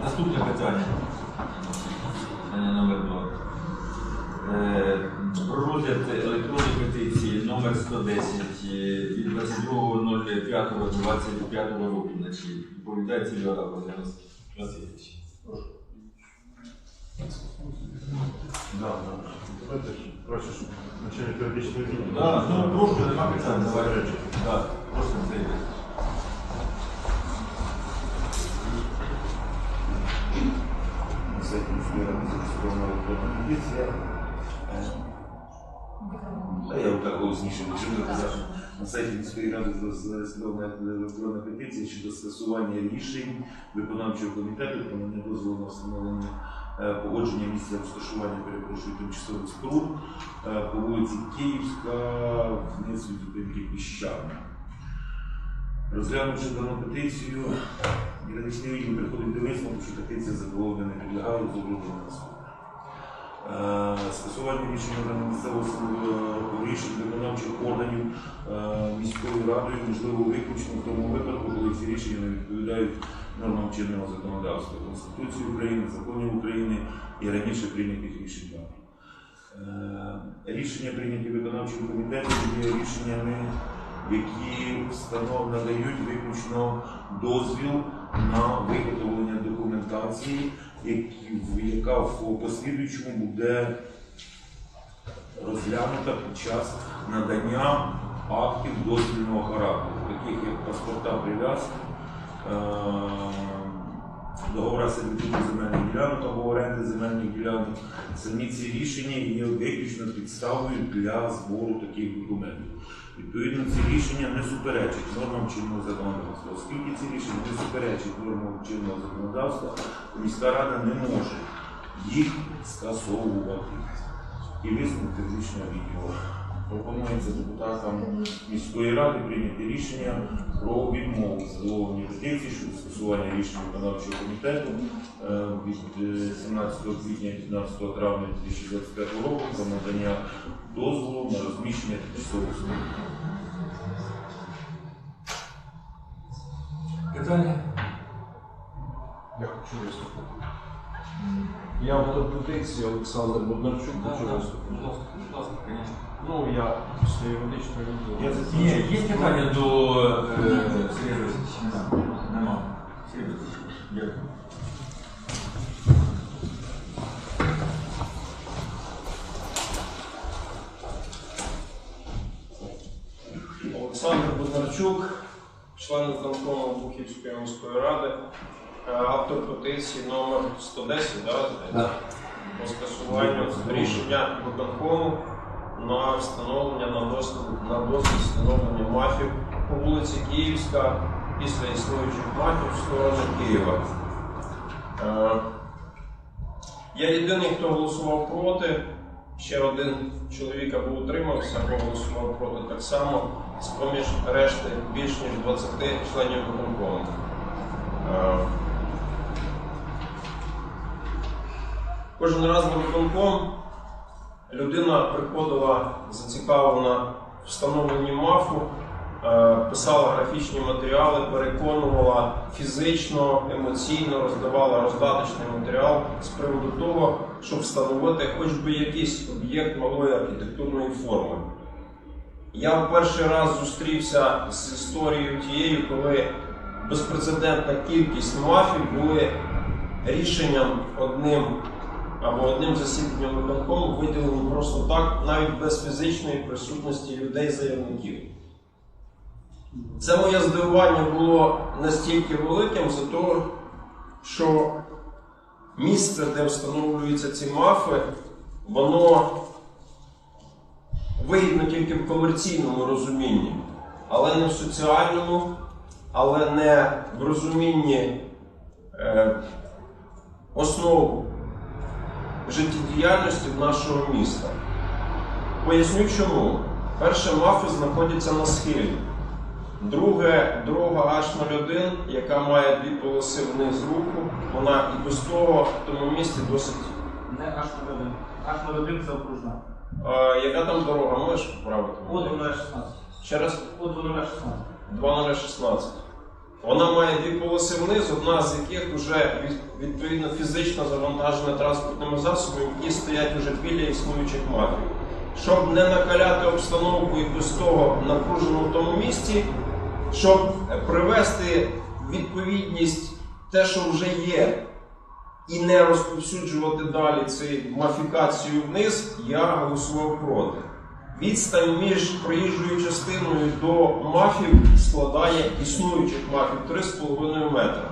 Наступне питання. Питання номер два. Е, Про розгляд електронної петиції номер 110 е, від 22.05.25 року. Значить, Відповідає Цільора Володимир Васильович. Прошу. Да, да. Давайте щоб начальник юридичної відділу. Да, ну, прошу, нема питань, давай. Так, прошу зайти. Е, Та я отак голосніше чим казав. На сайті міської ради зареєстрована електронна петиція щодо скасування рішень виконавчого комітету про надання дозволу на встановлення е, погодження місця розташування, перепрошую, тимчасових споруд е, по вулиці Київська, вниз від зупинки Піщана. Розглянувши дану петицію, юридичний відділ приходить до висновку, що петиція задоволення не підлягає з огляду на суд. Е, Скасування рішення місцевого рішень виконавчих органів е, міською радою можливо виключно в тому випадку, коли ці рішення не відповідають нормам чинного законодавства, Конституції України, законів України і раніше прийнятих рішень. Е, Рішення прийняті виконавчим комітетом є рішеннями, які встанов надають виключно дозвіл на виготовлення документації, яка в послідуючому буде розглянута під час надання актів дозвільного характеру, таких як паспорта прив'язки, е, договора сервітуту земельних ділянок або оренди земельних ділянок. Самі ці рішення є виключно підставою для збору таких документів. Відповідно, ці рішення не суперечать нормам чинного законодавства. Оскільки ці рішення не суперечать нормам чинного законодавства, міська рада не може їх скасовувати і з рішення відділу. Пропонується депутатам міської ради прийняти рішення про відмову в задоволенні петиції щодо скасування рішення виконавчого комітету е, від е, 17 квітня 15 травня 2025 року про надання дозволу на розміщення тимчасових споруд. Питання? Я хочу виступити. Я автор петиції Олександр Боднарчук, хочу виступити. Будь ласка, будь ласка, звісно. Ну, я після юридичного відділу. Я за Ні, є питання до е, Сергія Васильовича? Нема. Сергій Васильович, дякую. Олександр Боднарчук, член виконкому Бухівської міської ради, автор петиції номер 110, да, здається? по скасуванню рішення виконкому на встановлення на дозвіл на дозвіл встановлення мафів по вулиці Київська після існуючих мафів в сторону Києва. Е, Я єдиний, хто голосував проти. Ще один чоловік або утримався, або голосував проти так само, з поміж решти більш ніж 20 членів виконкому. Кожен раз виконком людина приходила зацікавлена в встановленні мафу, е, писала графічні матеріали, переконувала фізично, емоційно, роздавала роздаточний матеріал з приводу того, щоб встановити хоч би якийсь об'єкт малої архітектурної форми. Я в перший раз зустрівся з історією тією, коли безпрецедентна кількість мафів були рішенням одним або одним засіданням виконкому виділені просто так, навіть без фізичної присутності людей-заявників. Це моє здивування було настільки великим за те, що місце, де встановлюються ці мафи, воно вигідно тільки в комерційному розумінні, але не в соціальному, але не в розумінні е, основ життєдіяльності нашого міста. Поясню чому. Перше, мафи знаходяться на схилі. Друге, дорога H01, яка має дві полоси вниз руху, вона і без того в тому місці досить. Не аж на один. Аж на один це окружна. А, яка там дорога? Можеш поправити? От 2016. Ще раз От 2016. 2016. Вона має дві полоси вниз, одна з яких вже відповідно фізично завантажена транспортними засобами, які стоять вже біля існуючих мафів. Щоб не накаляти обстановку і без того напружено в тому місці, щоб привести відповідність те, що вже є, і не розповсюджувати далі цю мафікацію вниз, я голосував проти. Відстань між проїжджою частиною до мафів складає існуючих мафів 3,5 метра.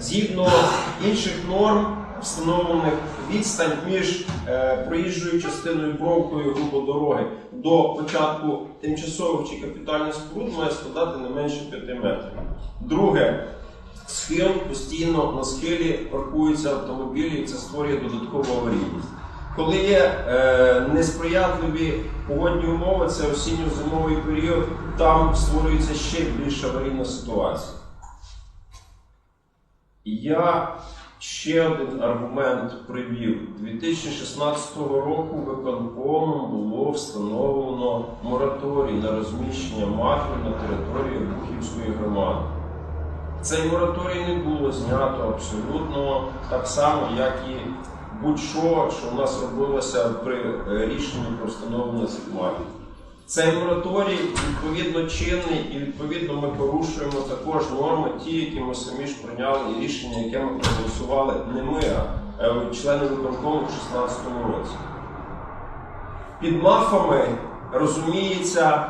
Згідно інших норм, встановлених відстань між е, проїжджою частиною бровкою грубо дороги до початку тимчасових чи капітальних споруд має складати не менше 5 метрів. Друге, схил постійно на схилі паркуються автомобілі, і це створює додаткову аварійність. Коли є е, несприятливі погодні умови, це осінньо-зимовий період, там створюється ще більш аварійна ситуація. Я ще один аргумент привів. 2016 року виконкомом було встановлено мораторій на розміщення мафів на території Бухівської громади. Цей мораторій не було знято абсолютно так само, як і будь-що, що в нас робилося при е, рішенні про встановлення цих. Цей мораторій відповідно чинний і відповідно ми порушуємо також норми, ті, які ми самі ж прийняли, і рішення, яке ми проголосували не ми, а е, члени виконкому в 2016 році. Під мафами розуміється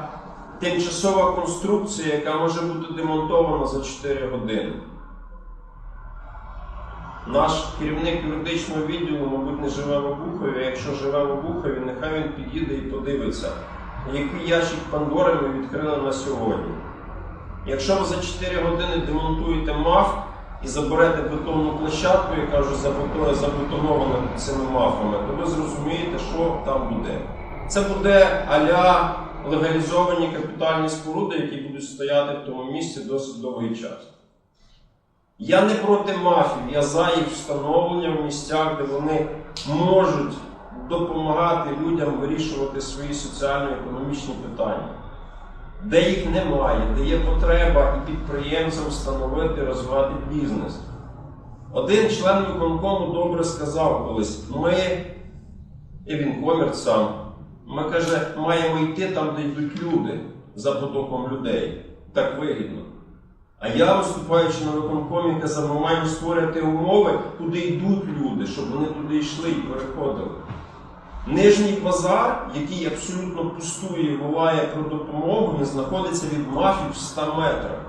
тимчасова конструкція, яка може бути демонтована за 4 години. Наш керівник юридичного відділу, мабуть, не живе в Обухові. Якщо живе в Обухові, нехай він підійде і подивиться, який ящик Пандори ми відкрили на сьогодні. Якщо ви за 4 години демонтуєте МАФ і заберете бетонну площадку, яка вже забетонована цими мафами, то ви зрозумієте, що там буде. Це буде аля легалізовані капітальні споруди, які будуть стояти в тому місці досить довгий час. Я не проти мафів, я за їх встановлення в місцях, де вони можуть допомагати людям вирішувати свої соціально-економічні питання. Де їх немає, де є потреба і підприємцям встановити, розвивати бізнес. Один член виконкому добре сказав колись: ми, і він комір сам, ми каже, маємо йти там, де йдуть люди за потоком людей. Так вигідно. А я, виступаючи на виконкомі, казав, ми маємо створити умови, куди йдуть люди, щоб вони туди йшли і переходили. Нижній базар, який абсолютно пустує волає про допомогу, він знаходиться від мафів в 100 метрах.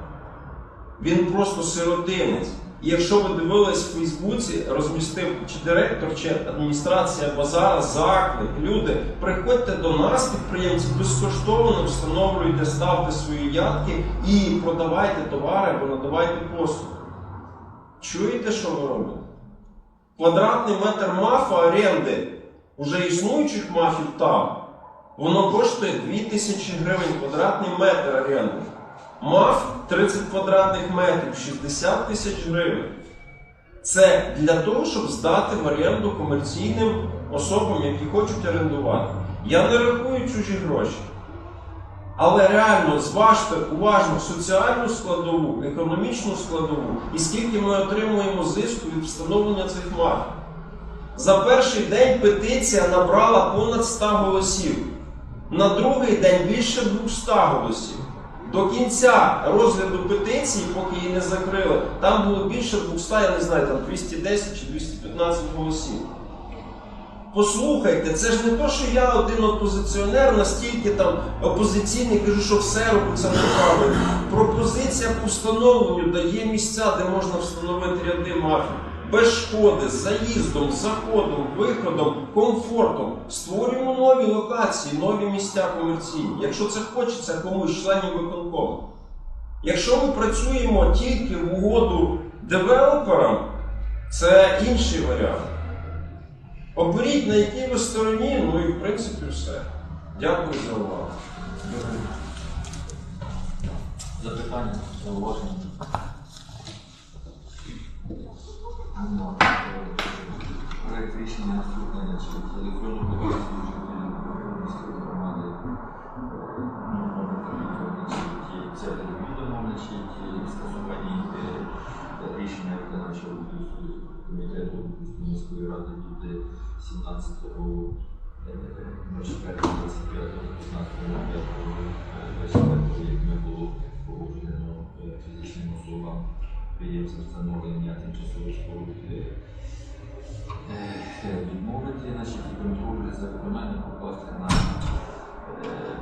Він просто сиротинець. І якщо ви дивились в Фейсбуці, розмістив чи директор, чи адміністрація базара, заклик, люди, приходьте до нас, підприємці, безкоштовно встановлюйте, ставте свої ядки і продавайте товари або надавайте послуги. Чуєте, що ви робите? Квадратний метр мафа оренди уже існуючих мафів там, воно коштує 2000 гривень квадратний метр оренди. МАФ 30 квадратних метрів, 60 тисяч гривень. Це для того, щоб здати в оренду комерційним особам, які хочуть орендувати. Я не рахую чужі гроші. Але реально зважте уважно соціальну складову, економічну складову і скільки ми отримуємо зиску від встановлення цих мафів. За перший день петиція набрала понад 100 голосів. На другий день більше 200 голосів. До кінця розгляду петиції, поки її не закрили, там було більше 200, я не знаю, там 210 чи 215 голосів. Послухайте, це ж не то, що я один опозиціонер, настільки там опозиційний, кажу, що все робиться неправильно. Пропозиція по встановленню дає місця, де можна встановити ряди мафії. Без шкоди, заїздом, заходом, виходом, комфортом. Створюємо нові локації, нові місця комерційні. Якщо це хочеться комусь членів виконкому. Якщо ми працюємо тільки в угоду девелоперам, це інший варіант. Оберіть на якій ви стороні, ну і в принципі все. Дякую за увагу. Запитання, зауваження. Проект рішення наступне, що телефонні комісії жителі міської громади це відомовлячі, які скасовані рішення виконавчого комітету міської ради від 17 24 25 15 року. підприємця встановлення тимчасових споруд е, е, відмовити, значить, і контроль за виконанням на е,